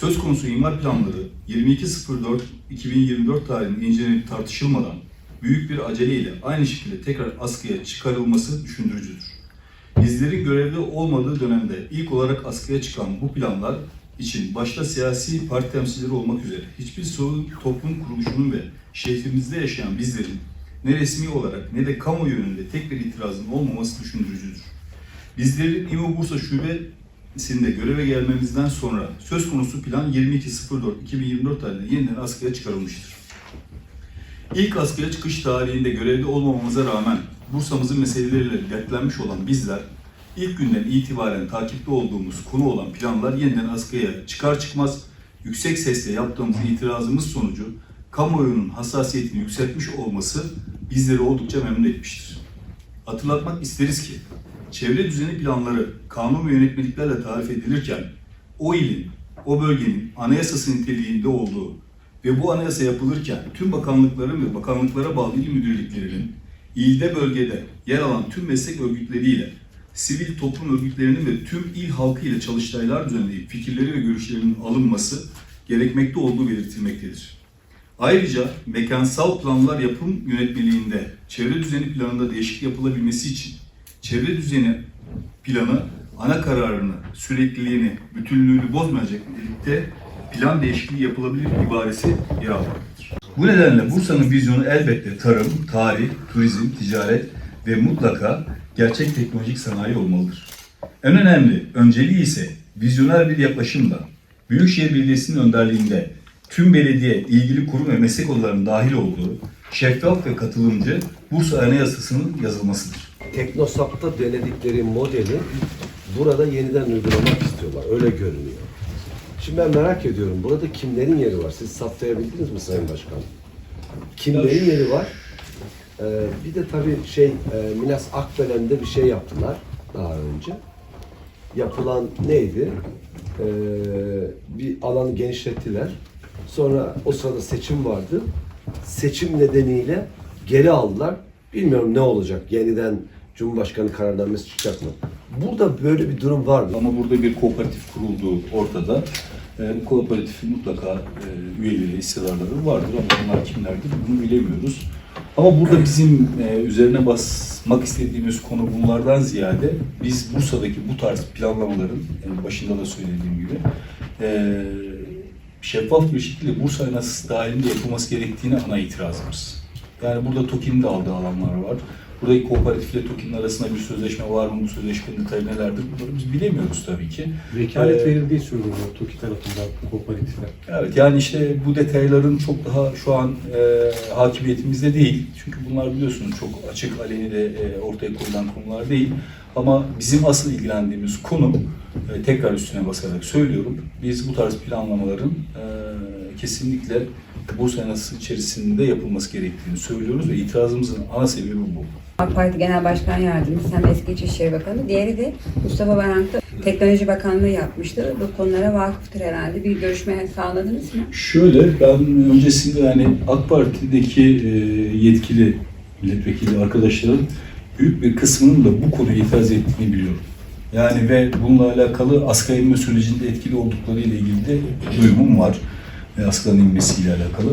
Söz konusu imar planları 22.04.2024 tarihinde incelenip tartışılmadan büyük bir aceleyle aynı şekilde tekrar askıya çıkarılması düşündürücüdür. Bizlerin görevli olmadığı dönemde ilk olarak askıya çıkan bu planlar için başta siyasi parti temsilcileri olmak üzere hiçbir sivil toplum kuruluşunun ve şehrimizde yaşayan bizlerin ne resmi olarak ne de kamu yönünde tek bir itirazın olmaması düşündürücüdür. Bizlerin İMO Bursa Şubesi'nde göreve gelmemizden sonra söz konusu plan 22.04.2024 tarihinde yeniden askıya çıkarılmıştır. İlk askıya çıkış tarihinde görevli olmamamıza rağmen Bursa'mızın meseleleriyle dertlenmiş olan bizler ilk günden itibaren takipte olduğumuz konu olan planlar yeniden askıya çıkar çıkmaz yüksek sesle yaptığımız itirazımız sonucu kamuoyunun hassasiyetini yükseltmiş olması bizleri oldukça memnun etmiştir. Hatırlatmak isteriz ki çevre düzeni planları kanun ve yönetmeliklerle tarif edilirken o ilin, o bölgenin anayasası niteliğinde olduğu ve bu anayasa yapılırken tüm bakanlıkların ve bakanlıklara bağlı il müdürlüklerinin ilde bölgede yer alan tüm meslek örgütleriyle, sivil toplum örgütlerinin ve tüm il halkı ile çalıştaylar düzenleyip fikirleri ve görüşlerinin alınması gerekmekte olduğu belirtilmektedir. Ayrıca mekansal planlar yapım yönetmeliğinde çevre düzeni planında değişiklik yapılabilmesi için çevre düzeni planı ana kararını, sürekliliğini, bütünlüğünü bozmayacak nitelikte plan değişikliği yapılabilir ibaresi yer almaktadır. Bu nedenle Bursa'nın vizyonu elbette tarım, tarih, turizm, ticaret ve mutlaka gerçek teknolojik sanayi olmalıdır. En önemli önceliği ise vizyoner bir yaklaşımla Büyükşehir Belediyesi'nin önderliğinde tüm belediye, ilgili kurum ve meslek odalarının dahil olduğu şeffaf ve katılımcı Bursa Anayasası'nın yazılmasıdır. Teknosap'ta denedikleri modeli burada yeniden uygulamak istiyorlar. Öyle görünüyor. Şimdi ben merak ediyorum. Burada kimlerin yeri var? Siz saptayabildiniz mi Sayın Başkan? Kimlerin yeri var? Ee, bir de tabii şey e, Milas Akbelen'de bir şey yaptılar daha önce. Yapılan neydi? Ee, bir alanı genişlettiler. Sonra o sırada seçim vardı. Seçim nedeniyle geri aldılar. Bilmiyorum ne olacak. Yeniden Cumhurbaşkanı kararnamesi çıkacak mı? Burada böyle bir durum var mı? Ama burada bir kooperatif kurulduğu ortada. E, bu kooperatifin mutlaka e, üyeleri, hissedarları vardır ama onlar kimlerdir bunu bilemiyoruz. Ama burada bizim e, üzerine basmak istediğimiz konu bunlardan ziyade biz Bursa'daki bu tarz planlamaların, yani başında da söylediğim gibi e, şeffaf bir şekilde Bursa Anayasası dahilinde yapılması gerektiğine ana itirazımız. Yani burada TOKİ'nin de aldığı alanlar var. Buradaki kooperatifle TOKİ'nin arasında bir sözleşme var mı? Bu sözleşmenin detayı nelerdir? Bunları biz bilemiyoruz tabii ki. Vekalet Ee, verildiği söyleniyor TOKİ tarafından kooperatife. Evet yani işte bu detayların çok daha şu an e, hakimiyetimizde değil. Çünkü bunlar biliyorsunuz çok açık aleni de e, ortaya koyulan konular değil. Ama bizim asıl ilgilendiğimiz konu e, tekrar üstüne basarak söylüyorum. Biz bu tarz planlamaların e, kesinlikle Bursa Anayasası içerisinde yapılması gerektiğini söylüyoruz ve itirazımızın ana sebebi bu. AK Parti Genel Başkan Yardımcısı hem eski İçişleri Bakanı, diğeri de Mustafa Varank'ta Teknoloji Bakanlığı yapmıştı. Bu konulara vakıftır herhalde. Bir görüşme sağladınız mı? Şöyle ben öncesinde yani AK Parti'deki e, yetkili milletvekili arkadaşların büyük bir kısmının da bu konuya itiraz ettiğini biliyorum. Yani ve bununla alakalı askıya inme sürecinde etkili oldukları ile ilgili de duyumum var. Ve askıdan inmesiyle alakalı.